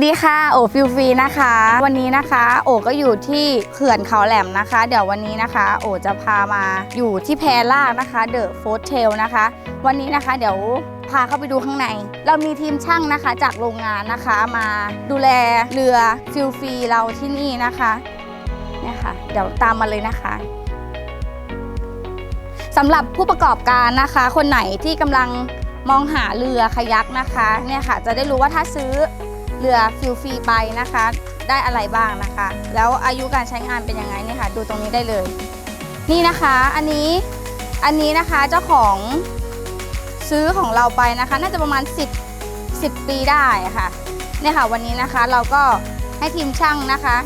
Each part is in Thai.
สดีค่ะ โอฟิลฟรีนะคะ วันนี้นะคะ โอก็อยู่ที่เขื่อนเขาแหลมนะคะ เดี๋ยววันนี้นะคะ โอจะพามาอยู่ที่แพรลากนะคะเดอะโฟสเทลนะคะ วันนี้นะคะเดี๋ยวพาเข้าไปดูข้างใน เรามีทีมช่างนะคะจากโรงงานนะคะมาดูแลเรือฟิลฟรีเราที่นี่นะคะเนี่ยค่ะเดี๋ยวตามมาเลยนะคะสำหรับผู้ประกอบการนะคะ คนไหนที่กำลังมองหาเรือคายักนะคะเนี่ยค่ะ จะได้รู้ว่าถ้าซื้อ เรือฟิลฟรีไปนะคะ ได้อะไรบ้างนะคะ แล้วอายุการใช้งานเป็นยังไงเนี่ยค่ะดูตรงนี้ได้เลย นี่นะคะอันนี้อันนี้นะคะเจ้าของซื้อของเราไปนะคะ น่าจะประมาณ 10 10 ปีได้ค่ะเนี่ยค่ะวันนี้นะคะเราก็ให้ทีมช่างนะคะ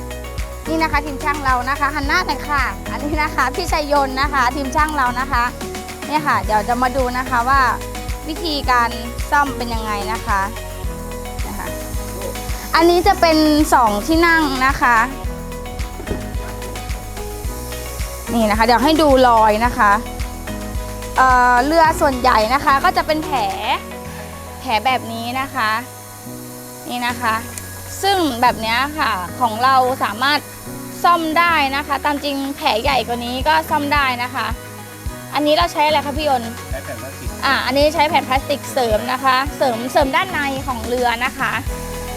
นี่นะคะทีมช่างเรานะคะหันน้าหน่อยค่ะ อันนี้นะคะพี่ชัยยนต์นะคะ ทีมช่างเรานะคะเนี่ยค่ะ เดี๋ยวจะมาดูนะคะว่าวิธีการซ่อมเป็นยังไงนะคะ อันนี้จะเป็นสองที่นั่งนะคะ นี่นะคะ เดี๋ยวให้ดูรอยนะคะเอ่อเรือส่วนใหญ่นะคะก็จะเป็นแผลแผลแบบนี้นะคะ นี่นะคะ ซึ่งแบบเนี้ยค่ะของเราสามารถซ่อมได้นะคะ ตามจริงแผลใหญ่กว่านี้ก็ซ่อมได้นะคะ อันนี้เราใช้อะไรคะพี่ยนต์ใช้แผ่นพลาสติกอะอันนี้ใช้แผ่นพลาสติกเสริมนะคะ เสริมเสริมด้านในของเรือนะคะ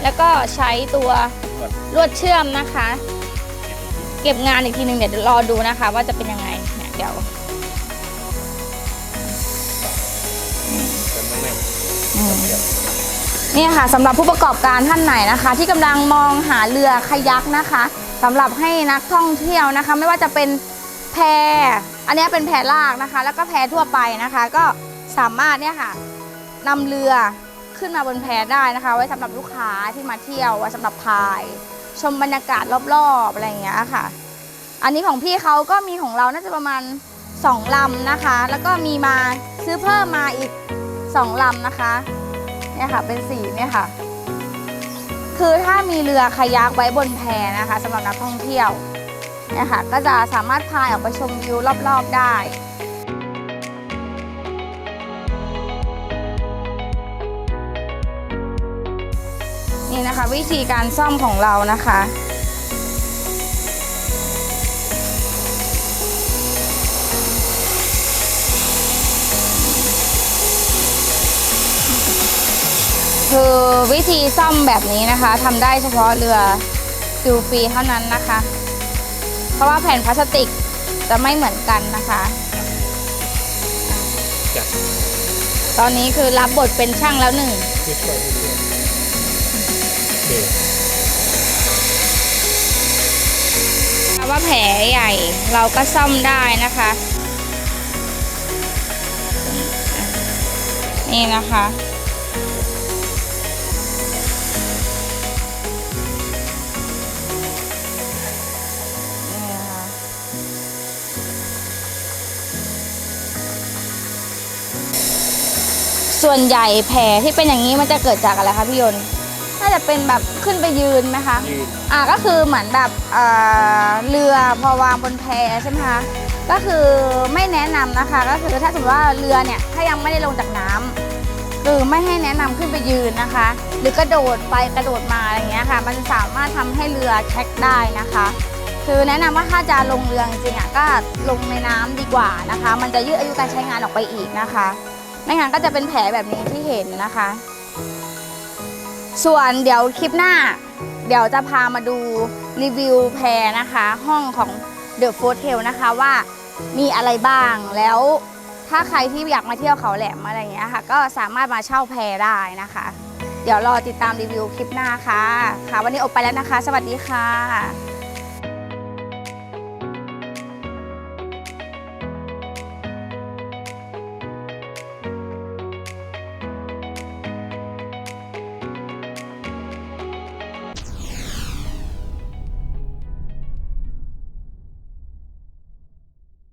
แล้วก็ใช้ตัวลวดเชื่อมนะคะ เก็บงานอีกทีหนึ่งเดี๋ยวรอดูนะคะ ว่าจะเป็นยังไงเนี่ยเดี๋ยวเนี่ยค่ะสำหรับผู้ประกอบการท่านไหนนะคะ ที่กำลังมองหาเรือคายักนะคะสำหรับให้นักท่องเที่ยวนะคะ ไม่ว่าจะเป็นแพอันนี้เป็นแพลากนะคะ แล้วก็แพทั่วไปนะคะ ก็สามารถเนี่ยค่ะนำเรือ ขึ้นมาบนแพได้นะคะ ไว้สำหรับลูกค้าที่มาเที่ยวไว้สำหรับพาย ชมบรรยากาศรอบๆอะไรอย่างเงี้ยค่ะ อันนี้ของพี่เขาก็มีของเราน่าจะประมาณ2ลำนะคะ แล้วก็มีมาซื้อเพิ่มมาอีก2ลำนะคะเนี่ยค่ะเป็นสีเนี่ยค่ะ คือถ้ามีเรือคายักไว้บนแพนะคะสำหรับนักท่องเที่ยวเนี่ยค่ะก็จะสามารถพายออกไปชมวิวรอบๆได้ นี่นะคะวิธีการซ่อมของเรานะคะ คือวิธีซ่อมแบบนี้นะคะทำได้เฉพาะเรือฟิลฟรีเท่านั้นนะคะ เพราะว่าแผ่นพลาสติกจะไม่เหมือนกันนะคะจัดตอนนี้คือรับบทเป็นช่างแล้วหนึ่ง ผู้ช่วยผู้ช่วยโอเคว่าแผลใหญ่เราก็ซ่อมได้นะคะนี่นะคะ นี่นะคะส่วนใหญ่แผลที่เป็นอย่างนี้มันจะเกิดจากอะไรคะพี่ยนต์ จะเป็นแบบขึ้นไปยืนไหมคะยืน อ่าก็คือเหมือนแบบเอ่อเรือพอวางบนแพใช่ไหมคะก็คือไม่แนะนำนะคะ ก็คือถ้าสมมติว่าเรือเนี่ยถ้ายังไม่ได้ลงจากน้ำคือไม่ให้แนะนำขึ้นไปยืนนะคะ หรือกระโดดไปกระโดดมาอะไรอย่างเงี้ยค่ะ มันสามารถทำให้เรือแช็กได้นะคะ คือแนะนำว่าถ้าจะลงเรือจริงๆอะก็ลงในน้ำดีกว่านะคะ มันจะยืดอายุการใช้งานออกไปอีกนะคะ ไม่งั้นก็จะเป็นแผลแบบนี้ที่เห็นนะคะ ส่วนเดี๋ยวคลิปหน้า เดี๋ยวจะพามาดูรีวิวแพรนะคะ ห้องของ The f o r t e l นะคะว่ามีอะไรบ้างแล้วถ้าใครที่อยากมาเที่ยวเขาแหลมอะไรอย่างเงี้ยค่ะ ก็สามารถมาเช่าแพรได้นะคะ เดี๋ยวรอติดตามรีวิวคลิปหน้าค่ะ ค่ะ วันนี้อบไปแล้วนะคะ สวัสดีค่ะ